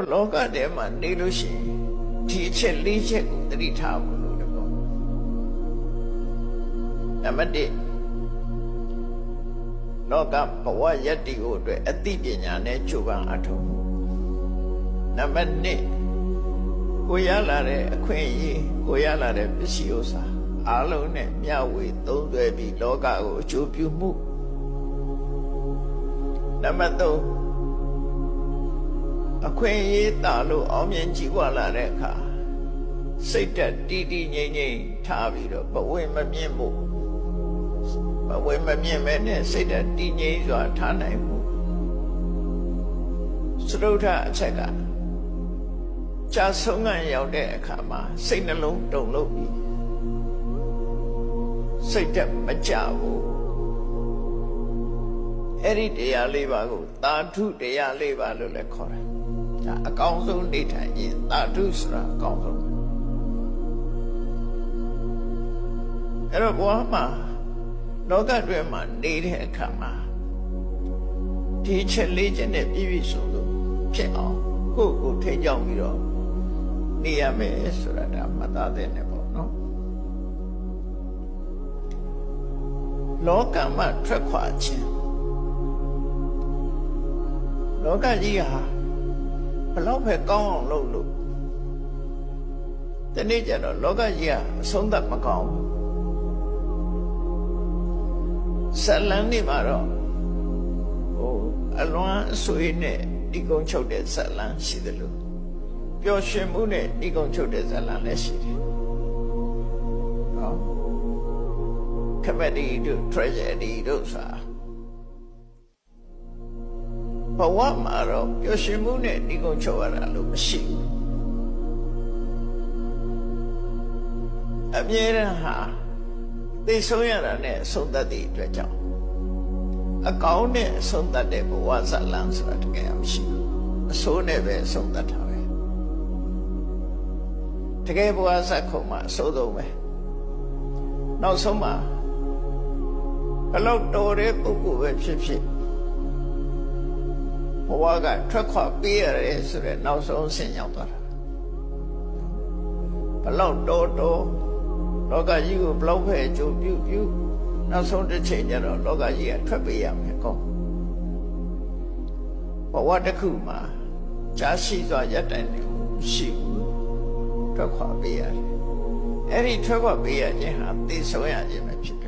တော့လောကထဲမှာနေလို့ရှိရင်ဒီအချက်၄ချက်ကိုသတိထားဖို့လို့လည်းပေါ့နံပါတ်1လောကဘဝယတ္တိကိုအတွက်အသိပညာနဲ့ကြိုးပမ်းအထောက်မှုနံပါတ်2ကိုရလာတဲ့အခွင့်အရေးကိုရလာတဲ့ပစ္စည်းဥစ္စာအလုံးနဲ့မျှဝေသုံးသွဲပြီးလောကကိုအကျိုးပြုမှုနံပါတ်3 အခွင့်အရေးတာလို့အောင်မြင်ကြည်ဝလာတဲ့အခါစိတ်တက်တီးတီးငြိမ်ငြိမ်ထားပြီးတော့ဘဝမမြင့်ဖို့ဘဝမမြင့်မဲ့နဲ့စိတ်တက်တည်ငြိမ်စွာထားနိုင်မှုစရုထအချက်ကကြာဆုံးခံရောက်တဲ့အခါမှာစိတ်နှလုံးတုန်လို့ပြီးစိတ်တက်မကြဘူးအဲ့ဒီတရားလေးပါကိုသာဓုတရားလေးပါလို့လည်းခေါ်တယ် ဒါအကောင်းဆုံးနေထိုင်ရင်သာဓုဆိုတာအကောင်းဆုံးအဲ့တော့ဘဝမှာလောကတွင်မှာနေတဲ့အခါမှာဒီချက်လေးချက်နဲ့ပြည့်ပြည့်စုံစုံဖြစ်အောင်ကိုယ့်ကိုယ်ထိကြောက်ပြီးတော့နေရမယ်ဆိုတာဒါမှတ်သားတဲ့နဲ့ပေါ့နော်လောကမှာထွက်ခွာခြင်းလောကကြီးဟာ ဘလောက်ပဲကောင်းအောင်လုပ်လို့ဒီနေ့ကျတော့လောကကြီးကအဆုံးသတ်မကောင်းဘူးဇလန်းနေမှာတော့ဟိုအလွမ်းအဆွေးနဲ့ဒီကုန်းချုပ်တဲ့ဇလန်းရှိတယ်လို့ပျော်ရွှင်မှုနဲ့ဒီကုန်းချုပ်တဲ့ဇလန်းလည်းရှိတယ်ဟော comedy တို့ tragedy တို့ဆိုတာ ဘဝမှာတော့ပျော်ရွှင်မှုနဲ့ဒီကုန်းချုပ်ရတာလို့မရှိဘူးအမြဲတမ်းဟာသိဆုံးရတာနဲ့အဆုံးသတ်တဲ့အတွက်ကြောင့်အကောင်းနဲ့အဆုံးသတ်တဲ့ဘဝဇလန်းဆိုတာတကယ်မရှိဘူးအဆိုးနဲ့ပဲအဆုံးသတ်တာပဲတကယ်ဘဝဇက်ခုံမှာအဆိုးဆုံးပဲနောက်ဆုံးမှာဘလောက်တော်တဲ့ပုဂ္ဂိုလ်ပဲဖြစ်ဖြစ် ဘဝကထွက်ခွာပေးရတယ်ဆိုတဲ့နောက်ဆုံးအဆင့်ရောက်သွားတာဘလောက်တော်တော်လောကကြီးကိုဘလောက်ပဲအကျိုးပြုပြုနောက်ဆုံးတစ်ချိန်ကျတော့လောကကြီးကထွက်ပေးရမယ်ကောဘဝတစ်ခုမှာကြာရှိစွာရပ်တိုင်နေမှုရှိဘူးထွက်ခွာပေးရတယ်အဲ့ဒီထွက်ခွာပေးရခြင်းဟာသိဆုံးရခြင်းပဲဖြစ်